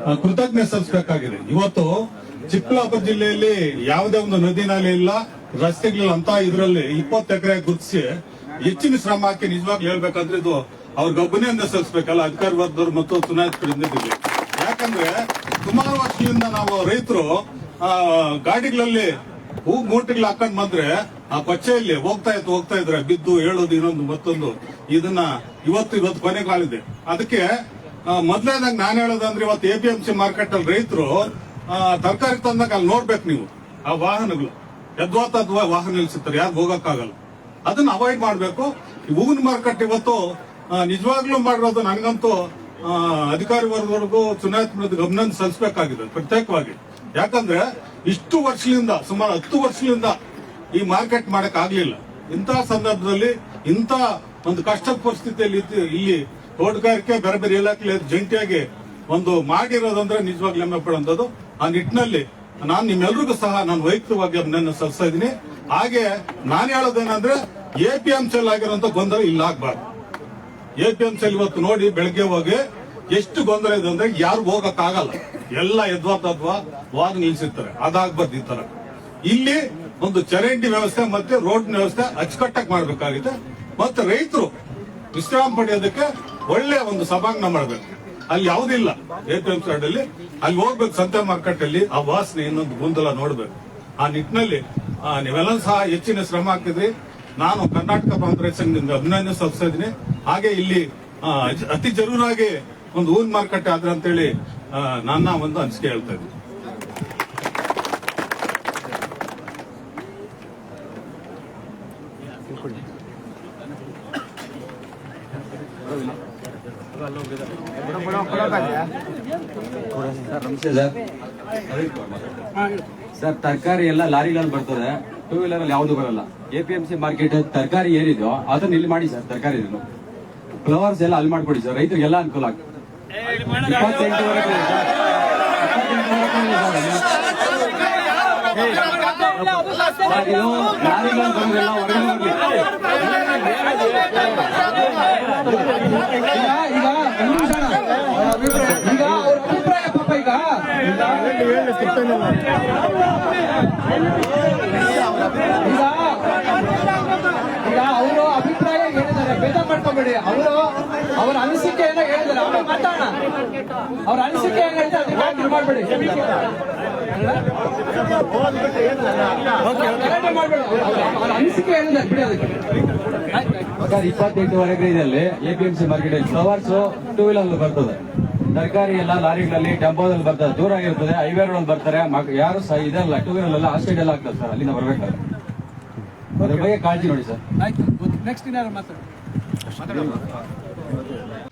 ಆ, ಕೃತಜ್ಞತೆ ಸಲ್ಲಿಸಬೇಕಾಗಿದೆ ಇವತ್ತು ಚಿಕ್ಕಬಳ್ಳಾಪುರ ಜಿಲ್ಲೆಯಲ್ಲಿ ಯಾವುದೇ ಒಂದು ನದಿ ನಾಲೆ ಇಲ್ಲ ರಸ್ತೆಗಳಿಲ್ಲ ಅಂತ ಇದರಲ್ಲಿ ಇಪ್ಪತ್ತು ಎಕರೆ ಗುರುತಿಸಿ ಹೆಚ್ಚಿನ ಶ್ರಮ ಹಾಕಿ ನಿಜವಾಗ್ಲೂ ಹೇಳ್ಬೇಕಾದ್ರೆ ಇದು ಅವ್ರಿಗೆ ಅಂತ ಸಲ್ಲಿಸಬೇಕಲ್ಲ ಅಧಿಕಾರಿ ವರ್ಗದವ್ರು ಮತ್ತು ಚುನಾಯಿತ ಪ್ರತಿನಿಧಿಗಳು ಯಾಕಂದ್ರೆ ಸುಮಾರು ವರ್ಷದಿಂದ ನಾವು ರೈತರು ಗಾಡಿಗಳಲ್ಲಿ ಹೂ ಮೂಟೆಗಳು ಹಾಕೊಂಡ್ ಬಂದ್ರೆ ಆ ಕೊಚ್ಚೆಯಲ್ಲಿ ಹೋಗ್ತಾ ಇತ್ತು ಹೋಗ್ತಾ ಇದ್ರೆ ಬಿದ್ದು ಹೇಳೋದು ಇನ್ನೊಂದು ಮತ್ತೊಂದು. ಇದನ್ನ ಇವತ್ತು ಇವತ್ತು ಕೊನೆಗಾಲಿದೆ ಅದಕ್ಕೆ ಮೊದ್ಲೇದಾಗ ನಾನು ಹೇಳೋದಂದ್ರೆ ಇವತ್ತು A P M C market ಅಲ್ಲಿ ರೈತರು ತರಕಾರಿ ತಂದಾಗ ಅಲ್ಲಿ ನೋಡ್ಬೇಕು ನೀವು, ಆ ವಾಹನಗಳು. ಯದ್ವಾತದ್ವಾ ವಾಹನ ನಿಲ್ಸುತ್ತಾರೆ ಯಾರು ಹೋಗಕ್ಕಾಗಲ್ಲ. ಅದನ್ನ ಅವಾಯ್ಡ್ ಮಾಡಬೇಕು. ಹೂವಿನ ಮಾರ್ಕೆಟ್ ಇವತ್ತು ನಿಜವಾಗ್ಲೂ ಮಾಡಿರೋದು ನನಗಂತೂ ಅಧಿಕಾರಿ ವರ್ಗವರೆಗೂ ಚುನಾಯಿತ ಗಮನ ಸಲ್ಲಿಸಬೇಕಾಗಿದೆ, ಪ್ರತ್ಯೇಕವಾಗಿ. ಯಾಕಂದ್ರೆ ಇಷ್ಟು ವರ್ಷದಿಂದ ಸುಮಾರು ಹತ್ತು ವರ್ಷದಿಂದ ಈ ಮಾರ್ಕೆಟ್ ಮಾಡಕ್ ಆಗ್ಲಿಲ್ಲ. ಇಂತಹ ಸಂದರ್ಭದಲ್ಲಿ ಇಂಥ ಒಂದು ಕಷ್ಟದ ಪರಿಸ್ಥಿತಿಯಲ್ಲಿ ಇಲ್ಲಿ ತೋಟಗಾರಿಕೆ ಬೇರೆ ಬೇರೆ ಇಲಾಖೆ ಜಂಟಿಯಾಗಿ ಒಂದು ಮಾಡಿರೋದಂದ್ರೆ ನಿಜವಾಗ್ಲೂ ಹೆಮ್ಮೆ ಪಡುವಂಥದ್ದು ಆ ನಿಟ್ಟಿನಲ್ಲಿ ನಾನು ನಿಮ್ಮೆಲ್ರಿಗೂ ಸಹ ನಾನು ವೈಯಕ್ತಿಕವಾಗಿ ನನ್ನ ಸಲ್ಲಿಸ್ತಾ ಇದ್ದೀನಿ. ಹಾಗೆ ನಾನು ಹೇಳೋದೇನಂದ್ರೆ ಎ ಪಿ ಎಂ ಸೆಲ್ ಆಗಿರುವಂತ ಗೊಂದಲ ಇಲ್ಲ ಆಗ್ಬಾರ್ದು. ಎ ಪಿ ಎಂ ಸೆಲ್ ಇವತ್ತು ನೋಡಿ ಬೆಳಗ್ಗೆ ಹೋಗಿ ಎಷ್ಟು ಗೊಂದಲ ಇದೆ ಅಂದ್ರೆ ಯಾರು ಹೋಗಕ್ ಆಗಲ್ಲ ಎಲ್ಲ ಎದ್ವಾ ತದ್ವಾ ವಾದ ನಿಲ್ಸಿರ್ತಾರೆ. ಅದಾಗ್ಬಾರ್ದು ಈ ಇಲ್ಲಿ ಒಂದು ಚರಂಡಿ ವ್ಯವಸ್ಥೆ ಮತ್ತೆ ರೋಡ್ ವ್ಯವಸ್ಥೆ ಅಚ್ಚುಕಟ್ಟಾಗಿ ಮಾಡಬೇಕಾಗಿದೆ ಮತ್ತೆ ರೈತರು ವಿಶ್ರಾಮ ಪಡೆಯೋದಕ್ಕೆ ಒಳ್ಳೆ ಒಂದು ಸಭಾಂಗಣ ಮಾಡಬೇಕು. ಅಲ್ಲಿ ಯಾವುದಿಲ್ಲ ಎ ಕಾರ್ಡ್ ಅಲ್ಲಿ ಅಲ್ಲಿ ಹೋಗ್ಬೇಕು ಸಂತೆ ಮಾರ್ಕೆಟ್ ಅಲ್ಲಿ, ಆ ವಾಸನೆ ಇನ್ನೊಂದು ಗೊಂದಲ ನೋಡ್ಬೇಕು. ಆ ನಿಟ್ಟಿನಲ್ಲಿ ನೀವೆಲ್ಲ ಸಹ ಹೆಚ್ಚಿನ ಶ್ರಮ ಹಾಕಿದ್ರಿ. ನಾನು ಕರ್ನಾಟಕ ಕಾಂಗ್ರೆಸ್ ಅಭಿನಂದನೆ ಸಲ್ಲಿಸ್ತಾ ಇದ್ದೀನಿ. ಹಾಗೆ ಇಲ್ಲಿ ಅತಿ ಜರೂರಾಗಿ ಒಂದು ಹೂವಿನ ಮಾರುಕಟ್ಟೆ ಆದ್ರೆ ಅಂತೇಳಿ ನನ್ನ ಒಂದು ಅನಿಸಿಕೆ ಹೇಳ್ತಾ ಇದ್ದೀನಿ. ಸರ್ ತರಕಾರಿ ಎಲ್ಲ ಲಾರಿಗಳಲ್ಲಿ ಬರ್ತದೆ. ಟೂ ವೀಲರ್ ಅಲ್ಲಿ ಯಾವುದು ಬರಲ್ಲ. A P M C market ತರಕಾರಿ ಏನಿದೆಯೋ ಅದನ್ನ ಇಲ್ಲಿ ಮಾಡಿ ಸರ್ ತರಕಾರಿ ಫ್ಲವರ್ಸ್ ಎಲ್ಲ ಅಲ್ಲಿ ಮಾಡ್ಕೊಡಿ ಸರ್ ರೈತರಿಗೆಲ್ಲ ಅನುಕೂಲ ಆಗ್ತದೆ. ಲಾರಿಗಳು ಬರೋದೆಲ್ಲ ಹೊರಗಡೆ ಹೋಗ್ಲಿ. ಈಗ ಅವ್ರ ಅಭಿಪ್ರಾಯ ಪಾಪ ಈಗ ಈಗ ಈಗ ಅವರು ಅಭಿಪ್ರಾಯ ಹೇಳಿದ್ದಾರೆ ಬೇಜಾರ್ ಮಾಡ್ಕೊಂಬೇಡಿ ಅವರು ಅವರ ಅನಿಸಿಕೆಯನ್ನ ಹೇಳಿದ್ದಾರೆ ಆಮೇಲೆ ಮಾತಾಡೋಣ ಅವ್ರ ಅನಿಸಿಕೆ ಏನ್ ಹೇಳ್ತಾರೆ ಅದಕ್ಕೆ ಮಾಡ್ಬೇಡಿ ಮಾಡ್ಬೇಡಿ ಅವ್ರ- ಅವ್ರ ಅನಿಸಿಕೆ ಹೇಳಿದ್ದಾರೆ ಬಿಡಿ ಅದಕ್ಕೆ ಸರ್ ಇಪ್ಪತ್ತೆಂಟುವರೆಗೆ ಇದರಲ್ಲಿ A P M C market ಅಲ್ಲಿ ಫ್ಲವರ್ಸ್ ಟೂ ವೀಲರ್ ಬರ್ತದೆ. ತರಕಾರಿ ಎಲ್ಲ ಲಾರಿಗಳಲ್ಲಿ ಟೆಂಪೋದಲ್ಲಿ ಬರ್ತದೆ. ದೂರ ಆಗಿರ್ತದೆ. ಹೈವೇ ರೋಡ್ ಬರ್ತಾರೆ. ಮಕ್- ಯಾರು ಸಹ ಇದೆಲ್ಲ ಟೂ ವೀಲರ್ ಎಲ್ಲ ಆ ಸೈಡ್ ಎಲ್ಲ ಆಗ್ತದೆ ಸರ್, ಅಲ್ಲಿಂದ ಬರ್ಬೇಕಾದ್ರೆ. ಅದ್ರ ಬಗ್ಗೆ ಕಾಳಜಿ ನೋಡಿ ಸರ್. ಆಯ್ತು. ನೆಕ್ಸ್ಟ್ ಮಾತಾಡಿ